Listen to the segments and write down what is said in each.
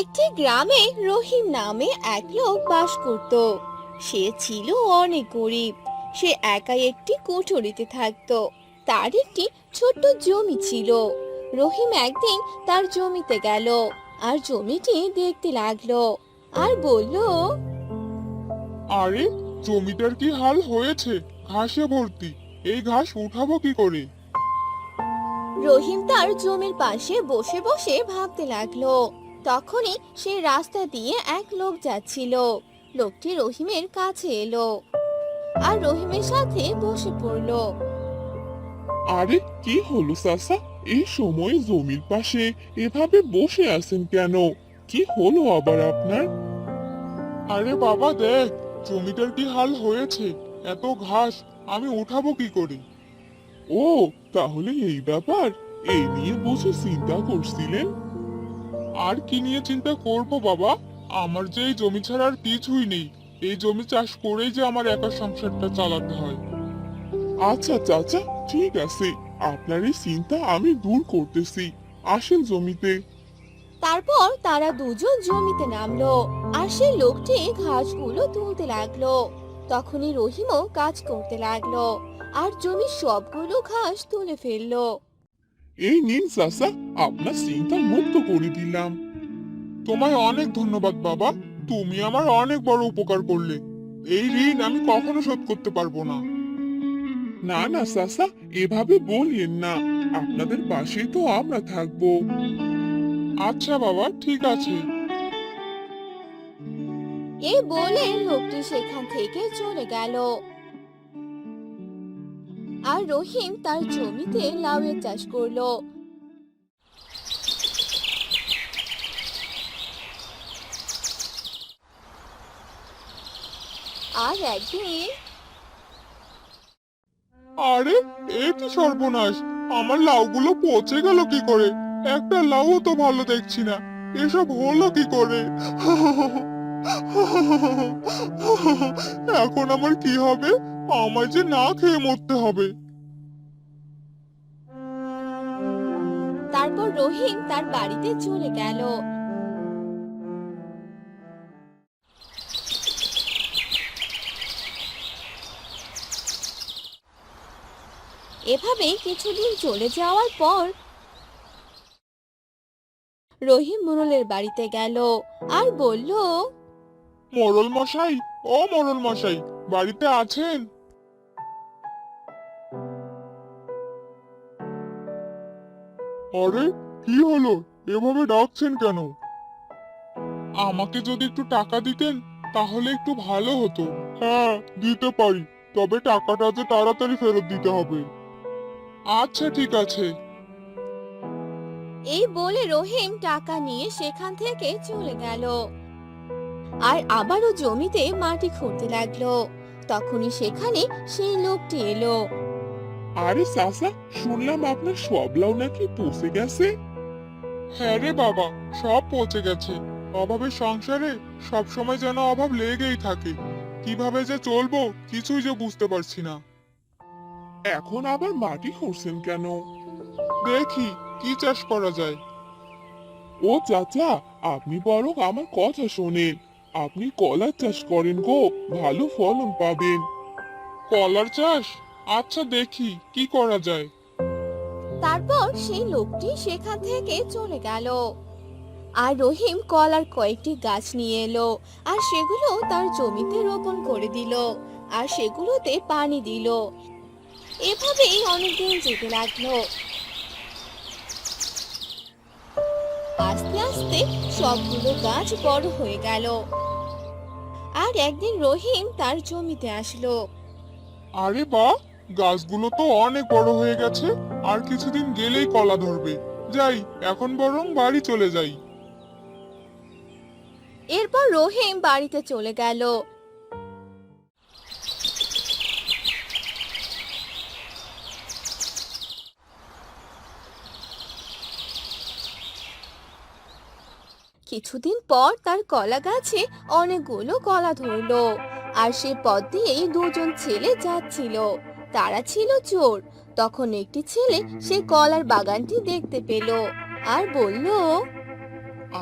একটি গ্রামে রহিম নামে এক লোক বাস করত। সে ছিল অনেক গরিব। সে একাই একটি কুঠুরিতে থাকতো। তার একটি ছোট্ট জমি ছিল। রহিম একদিন তার জমিতে গেল আর জমিটি দেখতে লাগল আর বলল আরে জমিটার কি হাল হয়েছে? ঘাসে ভর্তি। এই ঘাস উঠাবো কি করে? রহিম তার জমির পাশে বসে বসে ভাবতে লাগল তখনই সে রাস্তা দিয়ে এক লোক যাচ্ছিল। লোকটি রহিমের কাছে এলো আর রহিমের সাথে বসে পড়ল। আরে কি হলো সাসা? এই সময় জমির পাশে এভাবে বসে আছেন কেন? কি হলো আবার আপনার? আরে বাবা দেখ জমিটার কি হাল হয়েছে? এত ঘাস আমি উঠাবো কি করে? ও তাহলে এই ব্যাপার? এই নিয়ে বসে চিন্তা করছিলেন? আর কি নিয়ে চিন্তা করব, বাবা? আমার যে এই জমি ছাড়া আর কিছুই নেই। এই জমি চাষ করেই যে আমার একা সংসারটা চালাতে হয়। আচ্ছা চাচা ঠিক আছে। আপনার এই চিন্তা আমি দূর করতেছি। আসেন জমিতে। তারপর তারা দুজন জমিতে নামলো, আর সেই লোকটি ঘাসগুলো তুলতে লাগল। তখনই রহিমও কাজ করতে লাগল, আর জমির সবগুলো ঘাস তুলে ফেলল। এই নিন চাচা, আপনার চিন্তা মুক্ত করে দিলাম। তোমায় অনেক ধন্যবাদ বাবা, তুমি আমার অনেক বড় উপকার করলে। এই ঋণ আমি কখনো শোধ করতে পারব না। না না চাচা, এভাবে বলিয়েন না। আপনাদের পাশে তো আমরা থাকব। আচ্ছা বাবা, ঠিক আছে। এই বলে লোকটি সেখান থেকে চলে গেল। আর রহিম তার জমিতে লাউয়ের চাষ করল। আর একদিন আরে, এ কি সর্বনাশ? আমার লাউগুলো পচে গেল কি করে? একটা লাউ তো ভালো দেখছি না। এসব হলো কি করে? এখন আমার কি হবে? আমায় যে না খেয়ে মরতে হবে। তারপর রহিম তার বাড়িতে চলে গেল। এভাবে কিছুদিন চলে যাওয়ার পর রহিম মোরলের বাড়িতে গেল আর বলল, মরল মশাই, ও মরল মশাই, বাড়িতে আছেন? আরে কি হলো? এভাবে ডাকছেন কেন? আমাকে যদি একটু টাকা দিতেন তাহলে একটু ভালো হতো। হ্যাঁ দিতে পারি। তবে টাকাটা যে তাড়াতাড়ি ফেরত দিতে হবে। আচ্ছা ঠিক আছে। এই বলে রহিম টাকা নিয়ে সেখান থেকে চলে গেল। আর আবারও জমিতে মাটি খুঁড়তে লাগল। তখনই সেখানে সেই লোকটি এলো। আরে চাচা, শুনলাম আপনার সব লাউ নাকি পচে গেছে। হ্যাঁ রে বাবা, সব পচে গেছে। অভাবের সংসারে সব সময় যেন অভাব লেগেই থাকে। কীভাবে যে চলবো, কিছুই যে বুঝতে পারছি না। এখন আবার মাটি খুঁড়ছেন কেন? দেখি, কি চাষ করা যায়? ও চাচা, আপনি বরং আমার কথা শোনেন। আপনি কলার চাষ করেন গো, ভালো ফলন পাবেন। কলার চাষ? আচ্ছা দেখি কি করা যায়? তারপর সেই লোকটি সেখান থেকে চলে গেল। আর রহিম কলার কয়েকটি গাছ নিয়ে এলো আর সেগুলো তার জমিতে রোপণ করে দিল আর সেগুলোতে পানি দিল। এভাবেই অনেকদিন যেতে লাগল। আস্তে আস্তে সবগুলো গাছ বড় হয়ে গেল। আর একদিন রহিম তার জমিতে আসলো। আরে বা গাছগুলো তো অনেক বড় হয়ে গেছে, আর কিছুদিন গেলেই কলা ধরবে। যাই, এখন বরং বাড়ি চলে যাই। এরপর রহিম বাড়িতে চলে গেল। কিছুদিন পর তার কলা গাছে অনেকগুলো কলা ধরলো, আর সে পথ দিয়েই দুজন ছেলে যাচ্ছিল। তারা ছিল চোর। তখন একটি ছেলে সেই কলার বাগানটি দেখতে পেল আর বলল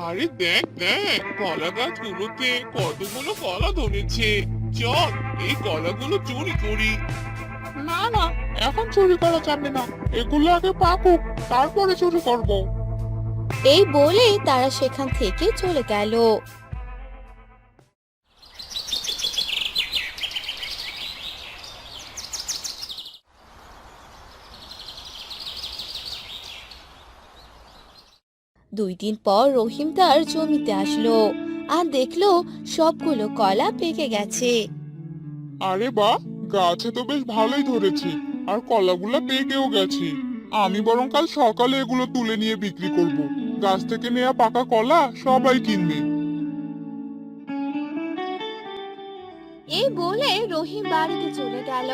আরে দেখ দেখ কলা গাছগুলোতে কতগুলো কলা ধরেছে। চল এই কলাগুলো চুরি করি। না না এখন চুরি করা যাবে না। এগুলো আগে পাকুক তারপরে চুরি করব। এই বলে তারা সেখান থেকে চলে গেল। দুই দিন পর রহিম তার জমিতে আসলো। আর দেখল সবগুলো কলা পেকে গেছে। আরে বা গাছে তো বেশ ভালোই ধরেছে আর কলাগুলো পেকেও গেছে। আমি বরং কাল সকালে এগুলো তুলে নিয়ে বিক্রি করব। গাছ থেকে নেওয়া পাকা কলা সবাই কিনবে। এই বলে রহিম বাড়িতে চলে গেল।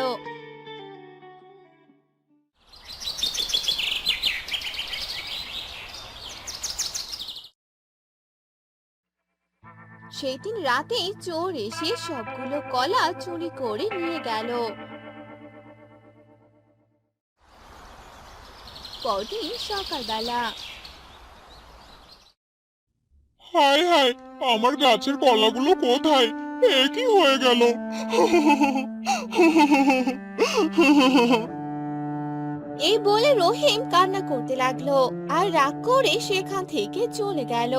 সেই দিন রাতে চোর এসে সবগুলো কলা চুরি করে নিয়ে গেল। পরদিন সকালবেলা। হায় হায় আমার গাছের কলাগুলো কোথায়? এ কি হয়ে গেল? এই বলে রহিম কান্না করতে লাগল আর রাগ করে সেখান থেকে চলে গেল।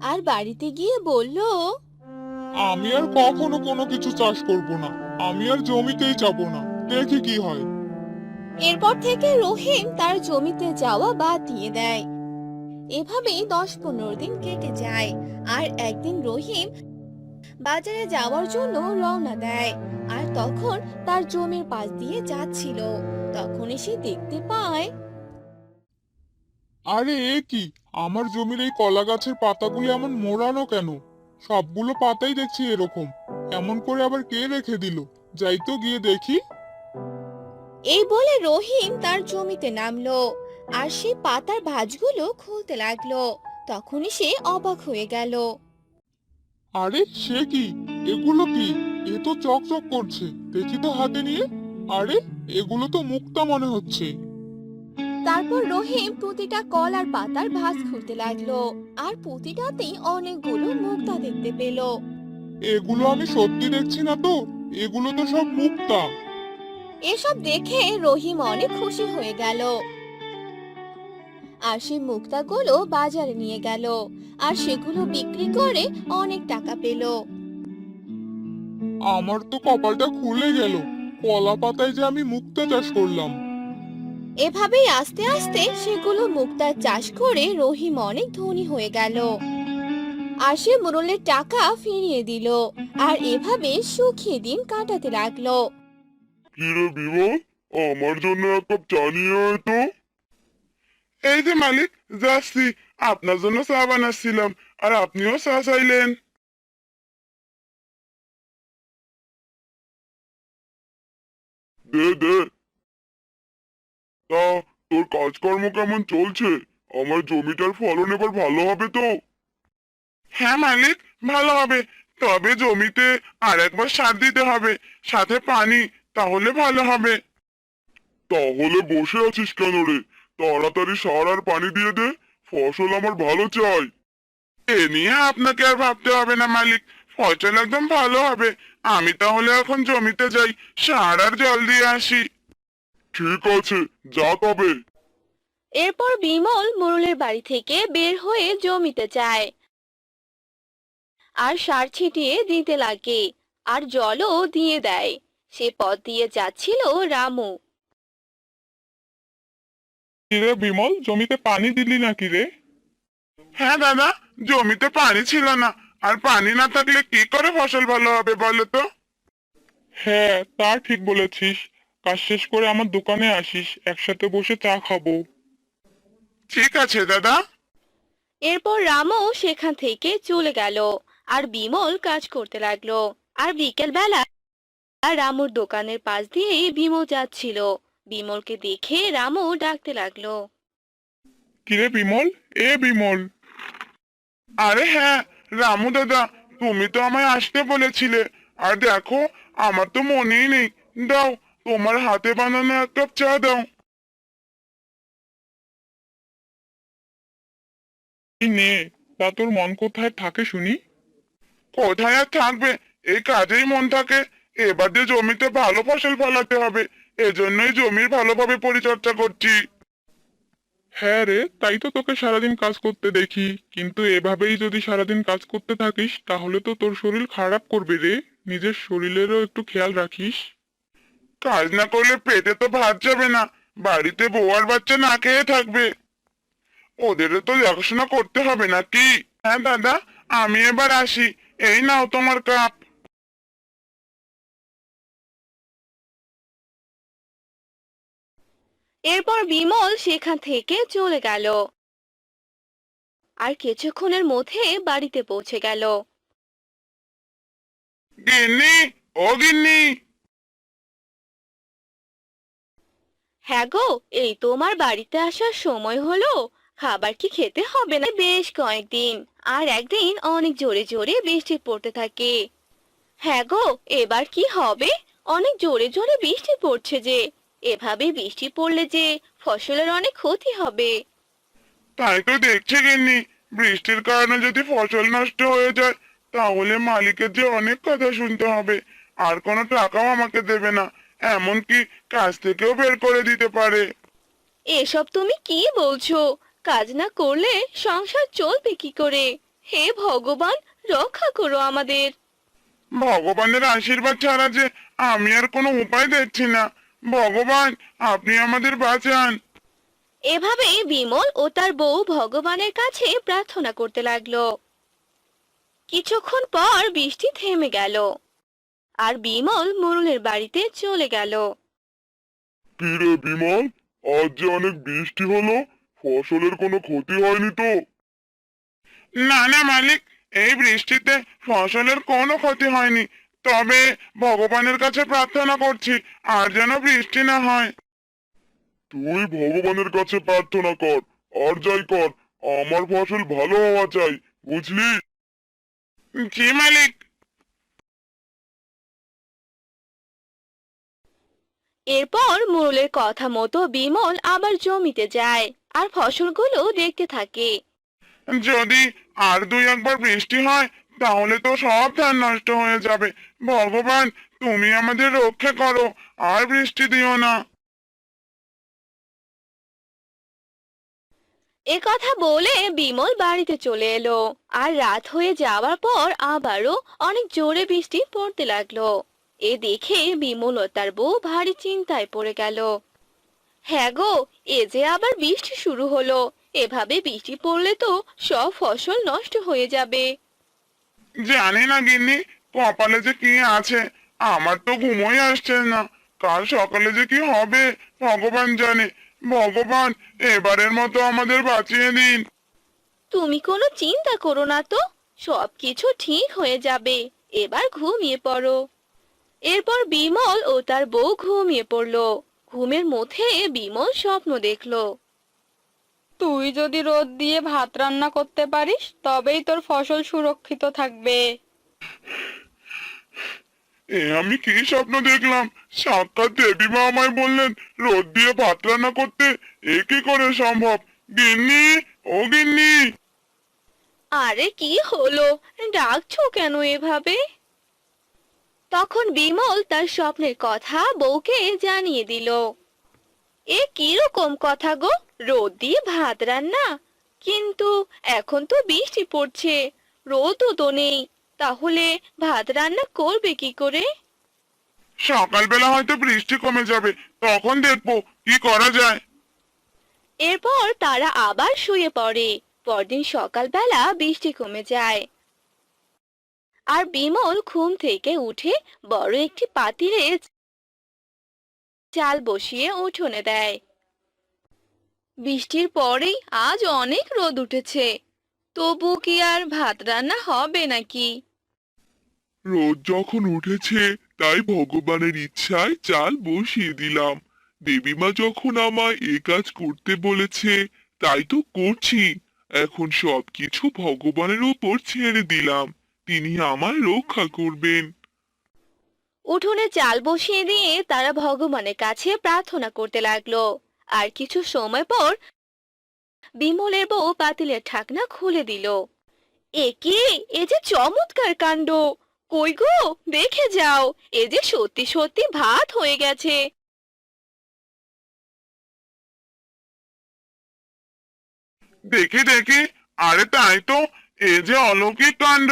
আর বাড়িতে গিয়ে বলল আমি আর কখনো কোনো কিছু চাষ করব না। আমি আর জমিতেই যাব না। দেখি কি হয়। এরপর থেকে রহিম তার জমিতে যাওয়া বাদ দিয়ে দেয়। এভাবেই দশ পনেরো দিন কেটে যায়। আর একদিন রহিম বাজারে যাওয়ার জন্য রওনা দেয়। আর তখন তার জমির পাশ দিয়ে যাচ্ছিল। তখন সে দেখতে পায় আরে এ কি? আমার জমির এই কলা গাছের পাতাগুলো এমন মোড়ানো কেন? সবগুলো পাতাই দেখছি এরকম। এমন করে আবার কে রেখে দিল? যাই তো গিয়ে দেখি। এই বলে রহিম তার জমিতে নামলো আর সে পাতার ভাঁজগুলো খুলতে লাগল। তখনই সে অবাক হয়ে গেল। আরে সে কি? এগুলো কি? এ তো চকচক করছে। দেখি তো হাতে নিয়ে। আরে এগুলো তো মুক্তা মনে হচ্ছে। তারপর রহিম প্রতিটা কল আর পাতার ভাঁজ খুলতে লাগল। আর প্রতিটাতেই অনেকগুলো মুক্তা দেখতে পেল। এগুলো আমি সত্যি দেখছি না তো? এগুলো তো সব মুক্তা। এসব দেখে রহিম অনেক খুশি হয়ে গেল। আর সে মুক্তাগুলো বাজারে নিয়ে গেল। আর সেগুলো বিক্রি করে অনেক টাকা পেল। আমার তো কপালটা খুলে গেল। কলা পাতায় যে আমি মুক্তা চাষ করলাম। এভাবেই আস্তে আস্তে সেগুলো মুক্তার চাষ করে রহিম অনেক ধনী হয়ে গেল। আর সে মোরলের টাকা ফিরিয়ে দিল আর এভাবে সুখী দিন কাটাতে লাগল। বিমল? আমার জন্য এক কাপ চা নিয়ে আয় তো। এই যে মালিক যাচ্ছি। আপনার জন্য চা বানাচ্ছিলাম আর আপনিও চা চাইলেন। দে দে। তা তোর কাজকর্ম কেমন চলছে? আমার জমিটার ফলন এবার ভালো হবে তো? হ্যাঁ মালিক ভালো হবে। তবে জমিতে আর একবার সার দিতে হবে সাথে পানি তাহলে ভালো হবে। তাহলে বসে আছিস কেন রে? তাড়াতাড়ি সার আর পানি দিয়ে দে ফসল আমার ভালো চাই। এ নিয়ে আপনাকে আর ভাবতে হবে না মালিক ফসল একদম ভালো হবে। আমি তাহলে এখন জমিতে যাই সার আর জল দিয়ে আসি। ঠিক আছে যা তবে। এরপর বিমল মোরলের বাড়ি থেকে বের হয়ে জমিতে যায়। আর সার ছিটিয়ে দিতে লাগে আর জলও দিয়ে দেয়। সে পথ দিয়ে যাচ্ছিল রামু। কিরে বিমল জমিতে পানি দিলি নাকি রে? হ্যাঁ দাদা জমিতে পানি ছিল না। আর পানি না থাকলে কি করে ফসল ভালো হবে বলো তো? হ্যাঁ তা ঠিক বলেছিস। কাজ শেষ করে আমার দোকানে আসিস একসাথে বসে চা খাব। ঠিক আছে দাদা। এরপর রামু সেখান থেকে চলে গেল আর বিমল কাজ করতে লাগল। আর বিকেল বেলা রামুর দোকানের পাশ দিয়ে বিমল যাচ্ছিল। বিমলকে দেখে রামু ডাকতে লাগল। কিরে বিমল? এ বিমল। আরে হ্যাঁ রামু দাদা তুমি তো আমায় আসতে বলেছিলে। আর দেখো আমার তো মনেই নেই। দাও তোমার হাতে বানানো এক কাপ চা দাও। নে, তা তোর মন কোথায় থাকে শুনি? কোথায় আর থাকবে? এই কাজেই মন থাকে। এবার যে জমিতে ভালো ফসল ফলাতে হবে, এজন্যই জমির ভালোভাবে পরিচর্যা করছি। হ্যাঁ রে, তাই তো তোকে সারাদিন কাজ করতে দেখি। কিন্তু এভাবেই যদি সারাদিন কাজ করতে থাকিস, তাহলে তো তোর শরীর খারাপ করবে রে। নিজের শরীরেরও একটু খেয়াল রাখিস। কাজ না করলে পেটে তো ভাত যাবে না। বাড়িতে বউ আর বাচ্চা না খেয়ে থাকবে। ওদেরও তো দেখাশোনা করতে হবে নাকি? হ্যাঁ দাদা আমি এবার আসি। এই নাও তোমার কাপ। এরপর বিমল সেখান থেকে চলে গেল। আর কিছুক্ষণের মধ্যে বাড়িতে পৌঁছে গেল। গিন্নি ও গিন্নি! হ্যাঁ গো, এই তোমার বাড়িতে আসার সময় হলো। খাবার কি খেতে হবে না? বেশ কয়েকদিন, আর একদিন অনেক জোরে জোরে বৃষ্টি পড়তে থাকে। হ্যাঁ গো, এবার কি হবে? অনেক জোরে জোরে বৃষ্টি পড়ছে যে, এভাবে বৃষ্টি পড়লে যে ফসলের অনেক ক্ষতি হবে। তাই তো দেখছি গিন্নি, বৃষ্টির কারণে যদি ফসল নষ্ট হয়ে যায়, তাহলে মালিকের যে অনেক কথা শুনতে হবে, আর কোনো টাকাও আমাকে দেবে না। এমনকি কাজ থেকেও বের করে দিতে পারে। এসব তুমি কি বলছো? কাজ না করলে সংসার চলবে কি করে? হে ভগবান রক্ষা করো আমাদের। ভগবানের আশীর্বাদ ছাড়া যে আমি আর কোনো উপায় দেখছি না। ভগবান আপনি আমাদের বাঁচান। এভাবে বিমল ও তার বউ ভগবানের কাছে প্রার্থনা করতে লাগল। কিছুক্ষণ পর বৃষ্টি থেমে গেল। আর বিমল মোরলের বাড়িতে চলে গেল। কি রে বিমল আজ যে অনেক বৃষ্টি হলো ফসলের কোনো ক্ষতি হয়নি তো? না না মালিক এই বৃষ্টিতে ফসলের কোনো ক্ষতি হয়নি। তবে ভগবানের কাছে প্রার্থনা করছি আর যেন বৃষ্টি না হয়। তুই ভগবানের কাছে প্রার্থনা কর আর যাই কর আমার ফসল ভালো হওয়া চাই বুঝলি? জি মালিক এরপর মোরলের কথা মতো বিমল আবার জমিতে যায় আর ফসলগুলো দেখতে থাকে। যদি আর দুই একবার বৃষ্টি হয় তাহলে তো সব ধান নষ্ট হয়ে যাবে। ভগবান তুমি আমাদের রক্ষা করো আর বৃষ্টি দিও না। এ কথা বলে বিমল বাড়িতে চলে এলো আর রাত হয়ে যাওয়ার পর আবারও অনেক জোরে বৃষ্টি পড়তে লাগল। এ দেখে বিমল ও তার বউ ভারী চিন্তায় পড়ে গেল। হ্যাঁ গো এ যে আবার বৃষ্টি শুরু হলো। এভাবে বৃষ্টি পড়লে তো সব ফসল নষ্ট হয়ে যাবে। জানি না গিন্নি কপালে যে কি আছে আমার তো ঘুমোই আসছে না। কাল সকালে যে কি হবে ভগবান জানে। ভগবান এবারের মতো আমাদের বাঁচিয়ে দিন তুমি কোনো চিন্তা করো না তো সবকিছু ঠিক হয়ে যাবে। এবার ঘুমিয়ে পড়ো। এরপর বিমল ও তার বউ ঘুমিয়ে পড়ল। ঘুমের মধ্যে বিমল স্বপ্ন দেখল। তুই যদি রোদ দিয়ে ভাত রান্না করতে পারিস তবেই তোর ফসল সুরক্ষিত থাকবে। এ আমি কি স্বপ্ন দেখলাম? সাক্ষাৎ দেবী মা আমায় বললেন রোদ দিয়ে ভাত রান্না করতে এ কি করে সম্ভব? গিন্নি ও গিন্নি! আরে কি হলো? ডাকছো কেন এভাবে? তখন বিমল তার স্বপ্নের কথা বউকে জানিয়ে দিল। এ কীরকম কথা গো? রোদ দিয়ে ভাত রান্না। কিন্তু এখন তো বৃষ্টি পড়ছে রোদও তো নেই। তাহলে ভাত রান্না করবে কি করে? সকালবেলা হয়তো বৃষ্টি কমে যাবে তখন দেখব কি করা যায়। এরপর তারা আবার শুয়ে পড়ে। পরদিন সকালবেলা বৃষ্টি কমে যায়। আর বিমল ঘুম থেকে উঠে বড় একটি পাতিলে চাল বসিয়ে উঠোনে দেয়। বৃষ্টির পরেই আজ অনেক রোদ উঠেছে। তবু কি আর ভাত রান্না হবে নাকি? রোদ যখন উঠেছে, তাই ভগবানের ইচ্ছায় চাল বসিয়ে দিলাম। দেবীমা যখন আমায় এ কাজ করতে বলেছে, তাই তো করছি। এখন সবকিছু ভগবানের উপর ছেড়ে দিলাম। তিনি আমায় রক্ষা করবেন। উঠোনে চাল বসিয়ে দিয়ে তারা ভগবানের কাছে প্রার্থনা করতে লাগল। আর কিছু সময় পর বিমলের বউ পাতিলের ঢাকনা খুলে দিল। একে এ যে চমৎকার কাণ্ড! কই গো? দেখে যাও এ যে সত্যি সত্যি ভাত হয়ে গেছে! দেখে দেখে আরে তাই তো এ যে অলৌকিক কাণ্ড!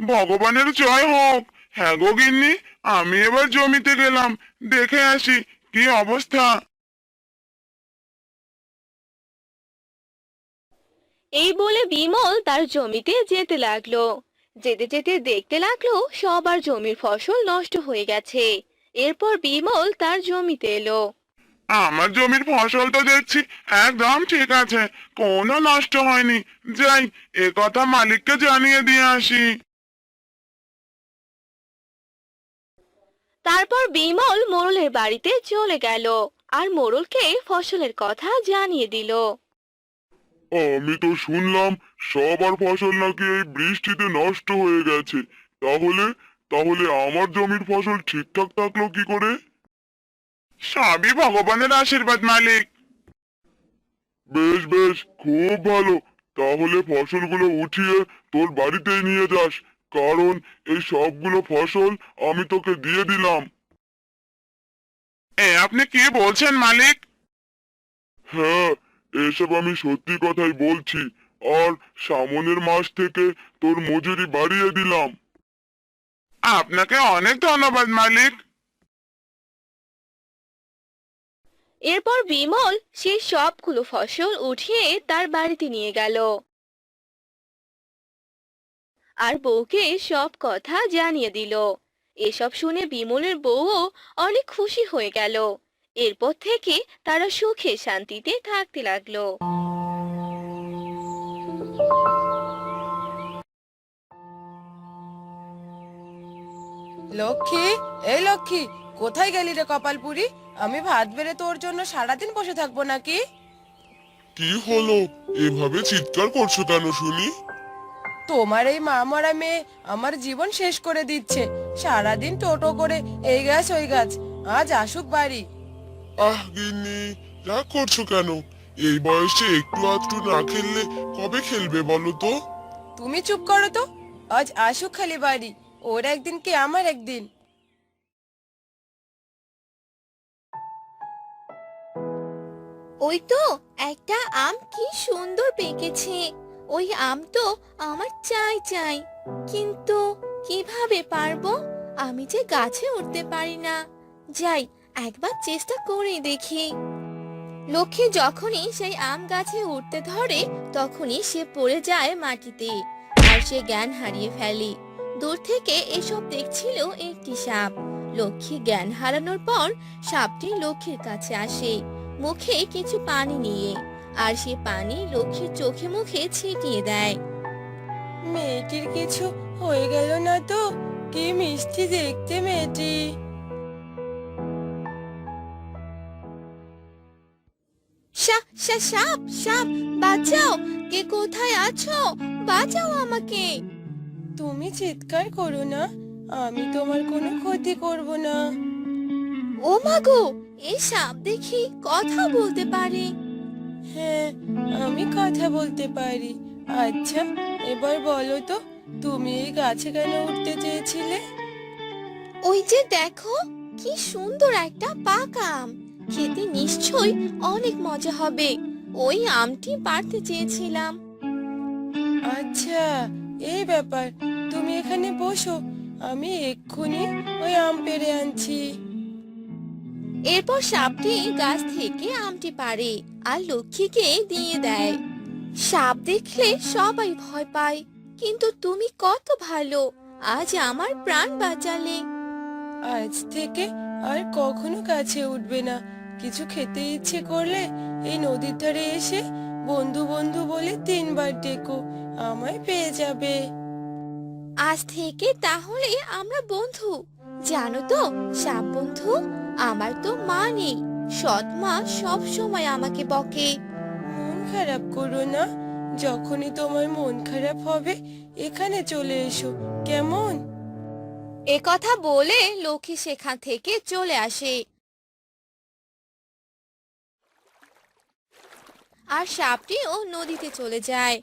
ভগবানের জয় হোক। হ্যাঁ গো গিন্নি আমি এবার জমিতে গেলাম। দেখে আসি কি অবস্থা। এই বলে বিমল তার জমিতে যেতে লাগল। যেতে যেতে দেখতে লাগল সবার জমির ফসল নষ্ট হয়ে গেছে। এরপর বিমল তার জমিতে এলো। আমার জমির ফসল তো দেখছি একদম ঠিক আছে কোনো নষ্ট হয়নি। যাই এ কথা মালিককে জানিয়ে দিয়ে আসি। তারপর বিমল মোড়লের বাড়িতে চলে গেল আর মোড়লকে ফসলের কথা জানিয়ে দিল। আমি তো শুনলাম সবার ফসল নাকি এই বৃষ্টিতে নষ্ট হয়ে গেছে। তাহলে তাহলে আমার জমির ফসল ঠিকঠাক থাকল কি করে? সবই ভগবানের আশীর্বাদ মালিক। বেশ বেশ খুব ভালো। তাহলে ফসলগুলো উঠিয়ে তোর বাড়িতেই নিয়ে যাস। কারণ এই সবগুলো ফসল আমি তোকে দিয়ে দিলাম। এ আপনি কি বলছেন মালিক? হ্যাঁ এসব আমি সত্যি কথাই বলছি। আর সামনের মাস থেকে তোর মজুরি বাড়িয়ে দিলাম। আপনাকে অনেক ধন্যবাদ মালিক। এরপর বিমল সেই সবগুলো ফসল উঠিয়ে তার বাড়িতে নিয়ে গেল। আর বউকে সব কথা জানিয়ে দিল। এসব শুনে বিমলের বউও অনেক খুশি হয়ে গেল। এরপর থেকে তারা সুখে শান্তিতে থাকতে লাগল। লক্ষ্মী এই লক্ষ্মী কোথায় গেলি রে কপালপুরি? আমি ভাত বেড়ে তোর জন্য সারাদিন বসে থাকব নাকি? কি হলো? এভাবে চিৎকার করছ কেন শুনি? তোমার এই মা মরা মেয়ে আমার জীবন শেষ করে দিচ্ছে। সারাদিন টোটো করে এই গাছ ওই গাছ। আজ আসুক বাড়ি। আহ গিন্নি রাগ করছ কেন? এই বয়সে একটু আধটু না খেললে কবে খেলবে বলো তো? তুমি চুপ করো তো। আজ আসুক খালি বাড়ি। ওর একদিন কি আমার একদিন? ওই তো একটা আম কি সুন্দর পেকেছে। ওই আম তো আমার চাই চাই। কিন্তু কীভাবে পারব? আমি যে গাছে উঠতে পারি না। যাই, একবার চেষ্টা করে দেখি। লক্ষ্মী যখনই সেই আম গাছে উঠতে ধরে, তখনই সে পড়ে যায় মাটিতে আর সে জ্ঞান হারিয়ে ফেলে। দূর থেকে এসব দেখছিল একটি সাপ। লক্ষ্মী জ্ঞান হারানোর পর সাপটি লক্ষ্মীর কাছে আসে, মুখে কিছু পানি নিয়ে। আর সে পানি লক্ষ্মীর চোখে মুখে ছিটিয়ে দেয়। মেয়েটির কিছু হয়ে গেল না তো? কি মিষ্টি দেখতে মেয়েটি। সাপ সাপ বাঁচাও। কে কোথায় আছো? বাঁচাও আমাকে। তুমি চিৎকার করো না। আমি তোমার কোনো ক্ষতি করব না। ও মাগো এই সাপ দেখি কথা বলতে পারে। হ্যাঁ আমি কথা বলতে পারি। আচ্ছা এবার বলো তো তুমি এই গাছে কেন উঠতে চেয়েছিলে? ওই যে দেখো কি সুন্দর একটা পাকা আম। খেতে নিশ্চয়ই অনেক মজা হবে। ওই আমটি পারতে চেয়েছিলাম। আচ্ছা এই ব্যাপার তুমি এখানে বসো আমি এক্ষুনি ওই আম পেড়ে আনছি। এরপর সাপটি গাছ থেকে আমটি পারে আর লক্ষ্মীকে দিয়ে দেয়। সাপ দেখলে সবাই ভয় পায় কিন্তু তুমি কত ভালো আজ আমার প্রাণ বাঁচালে। আজ থেকে আর কখনো কাছে উঠবে না। কিছু খেতে ইচ্ছে করলে এই নদীর ধারে এসে বন্ধু বন্ধু বলে তিনবার ডেকো আমায় পেয়ে যাবে। আজ থেকে তাহলে আমরা বন্ধু। জানো তো সাপ বন্ধু আমার তো মা নেই। সৎ মা সব সময় আমাকে বকে। মন খারাপ করো না। যখনই তোমার মন খারাপ হবে এখানে চলে এসো। কেমন? এ কথা বলে লক্ষ্মী সেখান থেকে চলে আসে। আর সাপটিও নদীতে চলে যায়।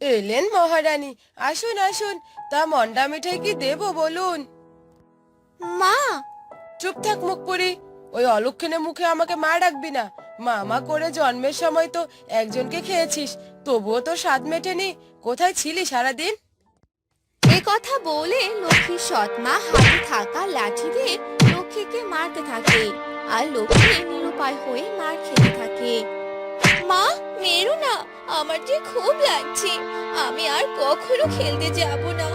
এলেন মহারানী আসুন আসুন। তা মন্ডা মিঠাই কি দেবো বলুন। মা চুপ থাক মুখ পুরি। ওই অলক্ষণে মুখে আমাকে মা ডাকবি না। মামা করে জন্মের সময় তো একজনকে খেয়েছিস। তবুও তো স্বাদ মেটেনি। কোথায় ছিলি সারাদিন? এ কথা বলে লক্ষ্মীর সৎমা হাতে থাকা লাঠি দিয়ে লক্ষ্মীকে মারতে থাকে আর লক্ষ্মী নিরুপায় হয়ে মার খেতে থাকে। মা মেরো না। আমার যে খুব লাগছে। আমি আর কখনো খেলতে যাব না।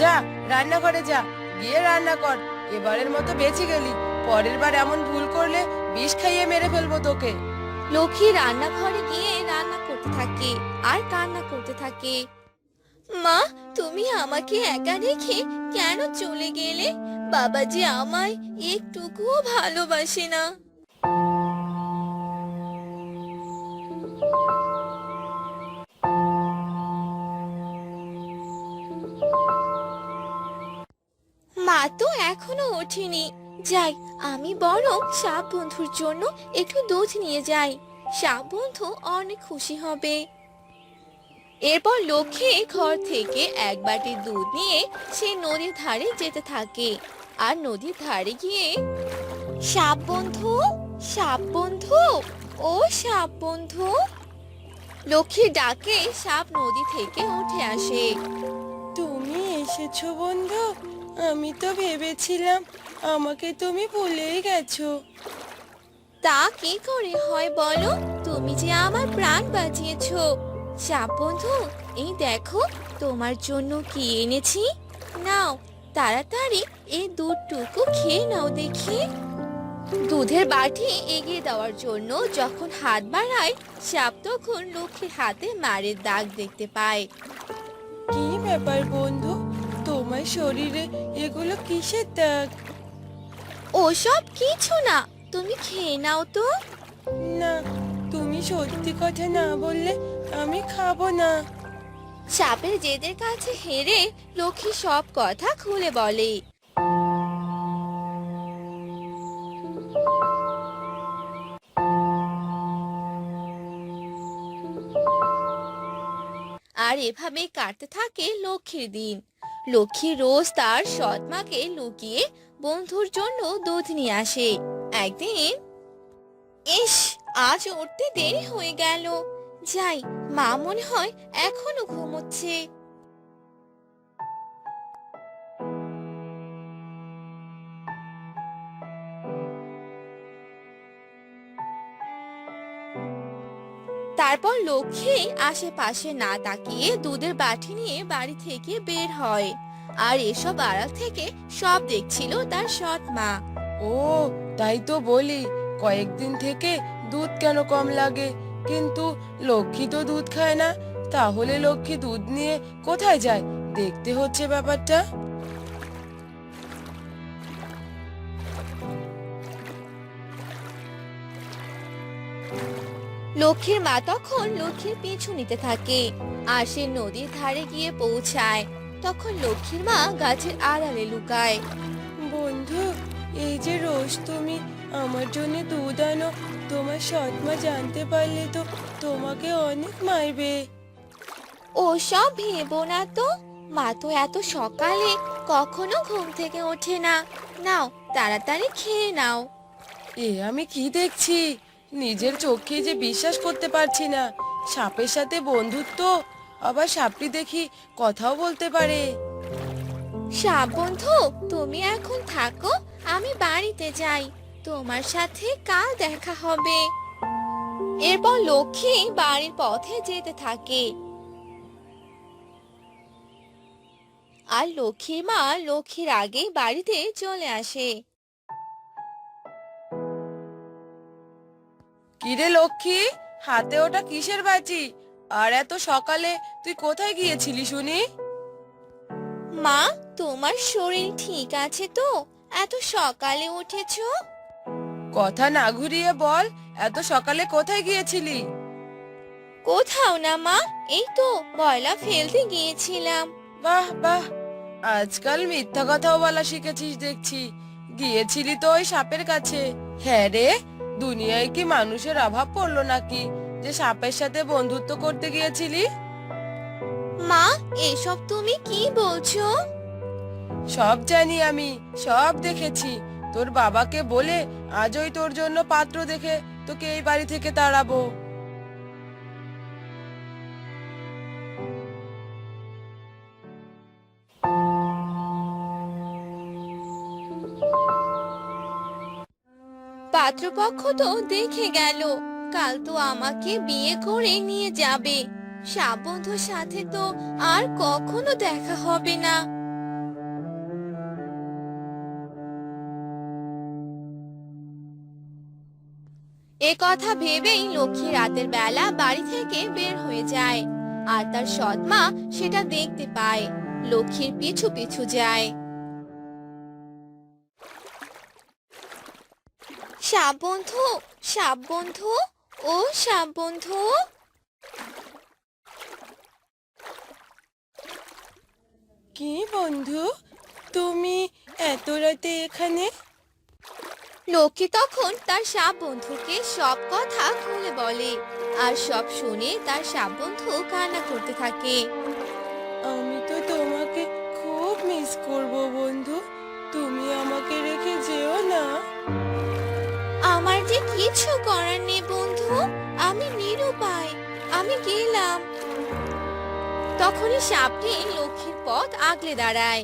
যা রান্নাঘরে যা। গিয়ে রান্না কর। এবারের মতো বেঁচে গেলি। পরের বার এমন ভুল করলে বিষ খাইয়ে মেরে ফেলব তোকে। লক্ষ্মী রান্নাঘরে গিয়ে রান্না করতে থাকে আর কান্না করতে থাকে। মা, তুমি আমাকে একা রেখে কেন চলে গেলে? বাবা যে আমায় একটুকুও ভালোবাসে না। এখনও ওঠেনি। যাই, আমি বরং সাপ বন্ধুর জন্য একটু দুধ নিয়ে যাই। সাপ বন্ধু অনেক খুশি হবে। এরপর লক্ষ্মী ঘর থেকে এক বাটি দুধ নিয়ে সে নদীর ধারে যেতে থাকে। আর নদীর ধারে গিয়ে, সাপ বন্ধু সাপ বন্ধু, ও সাপ বন্ধু। লক্ষ্মীর ডাকে সাপ নদী থেকে উঠে আসে। তুমি এসেছ বন্ধু আমি তো ভেবেছিলাম আমাকে তুমি ভুলেই গেছো। তা কি করে হয় বলো? তুমি যে আমার প্রাণ বাঁচিয়েছো। সাপ বন্ধু এই দেখো তোমার জন্য কি এনেছি? নাও তাড়াতাড়ি এই দুধটুকু খেয়ে নাও দেখি। দুধের বাটি এগিয়ে দেওয়ার জন্য যখন হাত বাড়ায় সাপ তখন লক্ষ্মীর হাতে মারের দাগ দেখতে পায়। কি ব্যাপার বন্ধু? শরীরে এগুলো কিসের দাগ ওসব কিছু না। তুমি খেয়ে নাও তো। না তুমি সত্যি কথা না বললে আমি খাব না। সাপের জেদের কাছে হেরে লক্ষ্মী সব কথা খুলে বলে। আর এভাবে কাটতে থাকে লক্ষ্মীর দিন। লক্ষ্মী রোজ তার সৎমাকে লুকিয়ে বন্ধুর জন্য দুধ নিয়ে আসে। একদিন, ইস, আজ উঠতে দেরি হয়ে গেল। যাই, মা মনে হয় এখনও ঘুমোচ্ছে। তারপর লক্ষ্মী আশেপাশে না তাকিয়ে দুধের বাটি নিয়ে বাড়ি থেকে বের হয়। আর এসব আড়াল থেকে সব দেখছিল তার সৎ মা। ও, তাই তো বলি, কয়েকদিন থেকে দুধ কেন কম লাগে? কিন্তু লক্ষ্মী তো দুধ খায় না, তাহলে লক্ষ্মী দুধ নিয়ে কোথায় যায়? দেখতে হচ্ছে ব্যাপারটা। লক্ষ্মীর মা তখন লক্ষ্মীর পিছু নিতে থাকে আর সে নদীর ধারে গিয়ে পৌঁছায়। তখন লক্ষ্মীর মা গাছের আড়ালে লুকায়। বন্ধু এই যে রোজ তুমি আমার জন্য দুধ আনো তোমার সৎমা জানতে পারলে তো তোমাকে অনেক মারবে। ওসব ভেবো না তো মা তো এত সকালে কখনো ঘুম থেকে ওঠে না। নাও তাড়াতাড়ি খেয়ে নাও। এ আমি কি দেখছি? নিজের চোখে যে বিশ্বাস করতে পারছি না। সাপের সাথে বন্ধুত্ব, আবার সাপটি দেখি কথাও বলতে পারে। সাপ বন্ধু, তুমি এখন থাকো, আমি বাড়িতে যাই। তোমার সাথে কাল দেখা হবে। এরপর লক্ষ্মী বাড়ির পথে যেতে থাকে। আর লক্ষ্মীর মা লক্ষ্মীর আগে বাড়িতে চলে আসে। কিরে লক্ষ্মী হাতে ওটা কিসের বাজি? আর এত সকালে তুই কোথায় গিয়েছিলি শুনি? মা তোমার শরীর ঠিক আছে তো? এত সকালে উঠেছো? কথা না ঘুরিয়ে বল এত সকালে কোথায় গিয়েছিলি? কোথাও না মা এই তো ময়লা ফেলতে গিয়েছিলাম। বাহ বাহ আজকাল মিথ্যা কথাও বলা শিখেছিস দেখছি। গিয়েছিলি তো ওই সাপের কাছে। হ্যাঁ রে দুনিয়ায় কি মানুষের অভাব পড়ল নাকি? যে সাপের সাথে বন্ধুত্ব করতে গিয়েছিলি? মা এসব তুমি কি বলছো? সব জানি আমি সব দেখেছি। তোর বাবাকে বলে আজই তোর জন্য পাত্র দেখে তোকে এই বাড়ি থেকে তাড়াবো। পাত্রপক্ষ তো দেখে গেল, কাল তো আমাকে বিয়ে করে নিয়ে যাবে। সাবন্ধুর সাথে তো আর কখনো দেখা হবে না। এ কথা ভেবেই লক্ষ্মী রাতের বেলা বাড়ি থেকে বের হয়ে যায়, আর তার সৎমা সেটা দেখতে পায়। লক্ষ্মীর পিছু পিছু যায়। সাপ বন্ধু সাপ বন্ধু ও সাপ বন্ধু। কি বন্ধু তুমি এত রাতে এখানে? লক্ষ্মী তখন তার সাপ বন্ধুকে সব কথা খুলে বলে আর সব শুনে তার সাপ বন্ধু কান্না করতে থাকে। গেলাম। তখনই সাপটি লক্ষ্মীর পথ আগলে দাঁড়ায়।